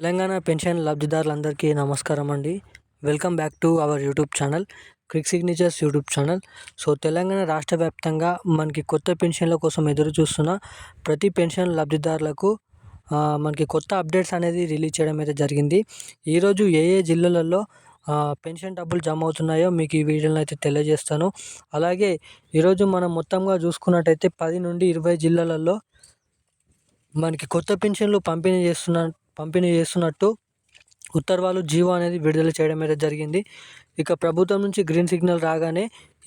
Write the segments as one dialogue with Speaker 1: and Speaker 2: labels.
Speaker 1: Telangana pension లబ్ధిదారులందరికీ నమస్కారం అండి. Welcome back to our YouTube channel quick signatures YouTube channel. So Telangana రాష్ట్ర వ్యాప్తంగా మనకి కొత్త పెన్షన్ల కోసం ఎదురు చూస్తున్న ప్రతి పెన్షన్ లబ్ధిదారులకు మనకి కొత్త అప్డేట్స్ అనేది రిలీజ్ చేయడం అయితే జరిగింది. ఈరోజు ఏ ఏ జిల్లాలలో పెన్షన్ డబ్బులు జమ అవుతున్నాయో మీకు ఈ వీడియోలో అయితే తెలియజేస్తాను. అలాగే ఈరోజు మనం మొత్తంగా చూసుకున్నట్టయితే పది నుండి ఇరవై జిల్లాలలో మనకి కొత్త పెన్షన్లు పంపిణీ చేస్తున్న పంపిణీ చేస్తున్నట్టు ఉత్తర్వులు జీవో అనేది విడుదల చేయడం అయితే జరిగింది. ఇక ప్రభుత్వం నుంచి గ్రీన్ సిగ్నల్ రాగానే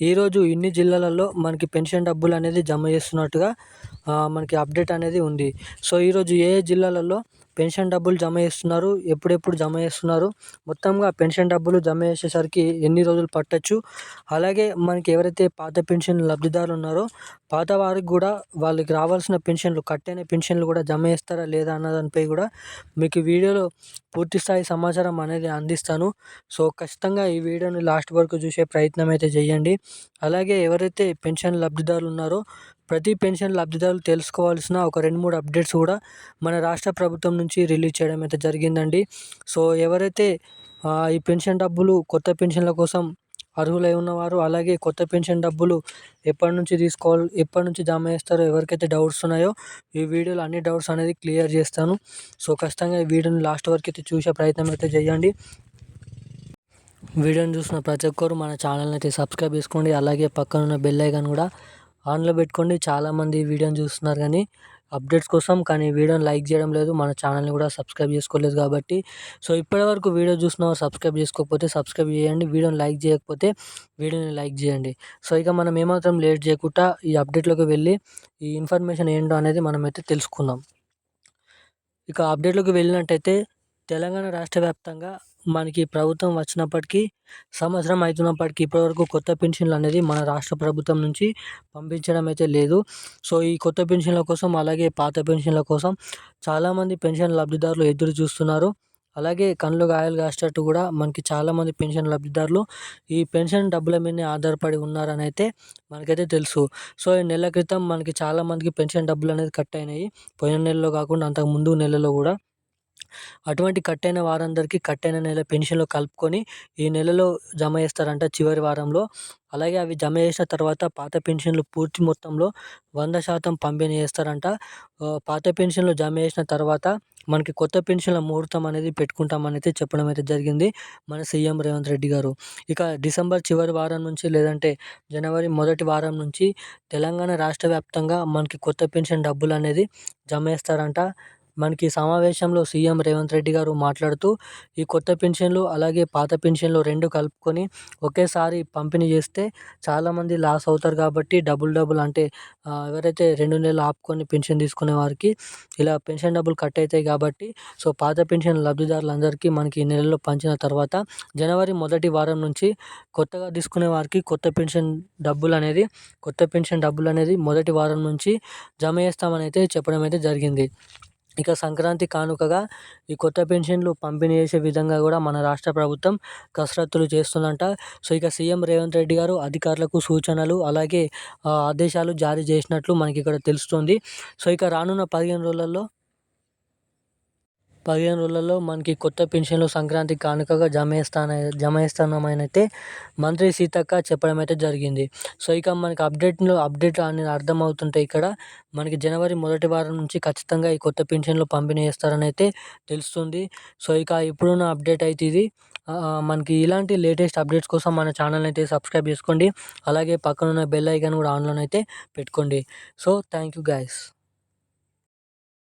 Speaker 1: ఈరోజు ఇన్ని జిల్లాలలో మనకి పెన్షన్ డబ్బులు అనేది జమ చేస్తున్నట్టుగా మనకి అప్డేట్ అనేది ఉంది. సో ఈరోజు ఏ ఏ జిల్లాలలో పెన్షన్ డబ్బులు జమ చేస్తున్నారు ఎప్పుడెప్పుడు జమ చేస్తున్నారు. మొత్తంగా పెన్షన్ డబ్బులు జమ చేసేసరికి ఎన్ని రోజులు పట్టచ్చు? అలాగే మనకి ఎవరైతే పాత పెన్షన్ లబ్ధిదారులు ఉన్నారో పాత వారికి కూడా వాళ్ళకి రావాల్సిన పెన్షన్లు కట్టైన పెన్షన్లు కూడా జమ చేస్తారా లేదా అన్న దానిపై కూడా మీకు వీడియోలో పూర్తి స్థాయి సమాచారం అనేది అందిస్తాను. సో ఖచ్చితంగా ఈ వీడియోని లాస్ట్ వరకు చూసే ప్రయత్నం అయితే చేయండి. అలాగే ఎవరైతే పెన్షన్ లబ్ధిదారులు ఉన్నారో ప్రతి పెన్షన్ లబ్ధిదారులు తెలుసుకోవాల్సిన ఒక రెండు మూడు అప్డేట్స్ కూడా మన రాష్ట్ర ప్రభుత్వం నుంచి రిలీజ్ చేయడం అయితే జరిగిందండి. సో ఎవరైతే ఈ పెన్షన్ డబ్బులు కొత్త పెన్షన్ల కోసం అర్హులై ఉన్నవారు అలాగే కొత్త పెన్షన్ డబ్బులు ఎప్పటి నుంచి తీసుకోవాలి ఎప్పటి నుంచి జమ చేస్తారో ఎవరికైతే డౌట్స్ ఉన్నాయో ఈ వీడియోలో అన్ని డౌట్స్ అనేది క్లియర్ చేస్తాను. సో ఖచ్చితంగా ఈ వీడియోని లాస్ట్ వరకు అయితే చూసే ప్రయత్నం అయితే చేయండి. వీడియోని చూసిన ప్రతి ఒక్కరు మన ఛానల్ని అయితే సబ్స్క్రైబ్ చేసుకోండి. అలాగే పక్కన ఉన్న బెల్ ఐకాన్ కూడా ఆన్లో పెట్టుకోండి. చాలామంది వీడియోని చూస్తున్నారు కానీ అప్డేట్స్ కోసం కానీ వీడియోని లైక్ చేయడం లేదు. మన ఛానల్ని కూడా సబ్స్క్రైబ్ చేసుకోలేదు కాబట్టి. సో ఇప్పటివరకు వీడియో చూసిన సబ్స్క్రైబ్ చేసుకోకపోతే సబ్స్క్రైబ్ చేయండి. వీడియోని లైక్ చేయకపోతే వీడియోని లైక్ చేయండి. సో ఇక మనం ఏమాత్రం లేట్ చేయకుండా ఈ అప్డేట్లోకి వెళ్ళి ఈ ఇన్ఫర్మేషన్ ఏంటో అనేది మనమైతే తెలుసుకుందాం. ఇక అప్డేట్లోకి వెళ్ళినట్టయితే తెలంగాణ రాష్ట్ర వ్యాప్తంగా మనకి ప్రభుత్వం వచ్చినప్పటికీ సంవత్సరం అవుతున్నప్పటికీ ఇప్పటివరకు కొత్త పెన్షన్లు అనేది మన రాష్ట్ర ప్రభుత్వం నుంచి పంపించడం అయితే లేదు. సో ఈ కొత్త పెన్షన్ల కోసం అలాగే పాత పెన్షన్ల కోసం చాలామంది పెన్షన్ లబ్ధిదారులు ఎదురు చూస్తున్నారు. అలాగే కళ్ళు గాయాలు కాసేటట్టు కూడా మనకి చాలామంది పెన్షన్ లబ్ధిదారులు ఈ పెన్షన్ డబ్బుల మీదనే ఆధారపడి ఉన్నారని అయితే మనకైతే తెలుసు. సో ఈ నెల క్రితం మనకి చాలామందికి పెన్షన్ డబ్బులు అనేది కట్ అయినాయి. పోయిన నెలలో కాకుండా అంతకు ముందు నెలలో కూడా. అటువంటి కట్ అయిన వారందరికీ కట్ అయిన నెల పెన్షన్లు కలుపుకొని ఈ నెలలో జమ చేస్తారంట చివరి వారంలో. అలాగే అవి జమ చేసిన తర్వాత పాత పెన్షన్లు పూర్తి మొత్తంలో వంద శాతం పంపిణీ చేస్తారంట. పాత పెన్షన్లు జమ చేసిన తర్వాత మనకి కొత్త పెన్షన్ల ముహూర్తం అనేది పెట్టుకుంటామని అయితే చెప్పడం అయితే జరిగింది మన సీఎం రేవంత్ రెడ్డి గారు. ఇక డిసెంబర్ చివరి వారం నుంచి లేదంటే జనవరి మొదటి వారం నుంచి తెలంగాణ రాష్ట్ర వ్యాప్తంగా మనకి కొత్త పెన్షన్ డబ్బులు అనేది జమ చేస్తారంట. మనకి సమావేశంలో సీఎం రేవంత్ రెడ్డి గారు మాట్లాడుతూ ఈ కొత్త పెన్షన్లు అలాగే పాత పెన్షన్లు రెండు కలుపుకొని ఒకేసారి పంపిణీ చేస్తే చాలామంది లాస్ అవుతారు కాబట్టి డబుల్ డబుల్ అంటే ఎవరైతే రెండు నెలలు ఆపుకొని పెన్షన్ తీసుకునే వారికి ఇలా పెన్షన్ డబ్బులు కట్ అవుతాయి కాబట్టి సో పాత పెన్షన్ లబ్ధిదారులందరికీ మనకి ఈ నెలలో పంచిన తర్వాత జనవరి మొదటి వారం నుంచి కొత్తగా తీసుకునే వారికి కొత్త పెన్షన్ డబ్బులు అనేది కొత్త పెన్షన్ డబ్బులు అనేది మొదటి వారం నుంచి జమ చేస్తామని అయితే చెప్పడం అయితే జరిగింది. ఇక సంక్రాంతి కానుకగా ఈ కొత్త పెన్షన్లు పంపిణీ చేసే విధంగా కూడా మన రాష్ట్ర ప్రభుత్వం కసరత్తులు చేస్తుందంట. సో ఇక సీఎం రేవంత్ రెడ్డి గారు అధికారులకు సూచనలు అలాగే ఆదేశాలు జారీ చేసినట్లు మనకి ఇక్కడ తెలుస్తుంది. సో ఇక రానున్న పదిహేను రోజులలో పదిహేను రోజులలో మనకి కొత్త పెన్షన్లు సంక్రాంతి కానుకగా జమ చేస్తాన జమ చేస్తున్నామని అయితే మంత్రి సీతక్క చెప్పడం అయితే జరిగింది. సో ఇక మనకి అప్డేట్లో అప్డేట్ అనేది అర్థమవుతుంటే ఇక్కడ మనకి జనవరి మొదటి వారం నుంచి ఖచ్చితంగా ఈ కొత్త పెన్షన్లు పంపిణీ చేస్తారని అయితే తెలుస్తుంది. సో ఇక ఇప్పుడున్న అప్డేట్ అయితే ఇది. మనకి ఇలాంటి లేటెస్ట్ అప్డేట్స్ కోసం మన ఛానల్ అయితే సబ్స్క్రైబ్ చేసుకోండి. అలాగే పక్కన ఉన్న బెల్ ఐకాన్ కూడా ఆన్లో అయితే పెట్టుకోండి. So thank you guys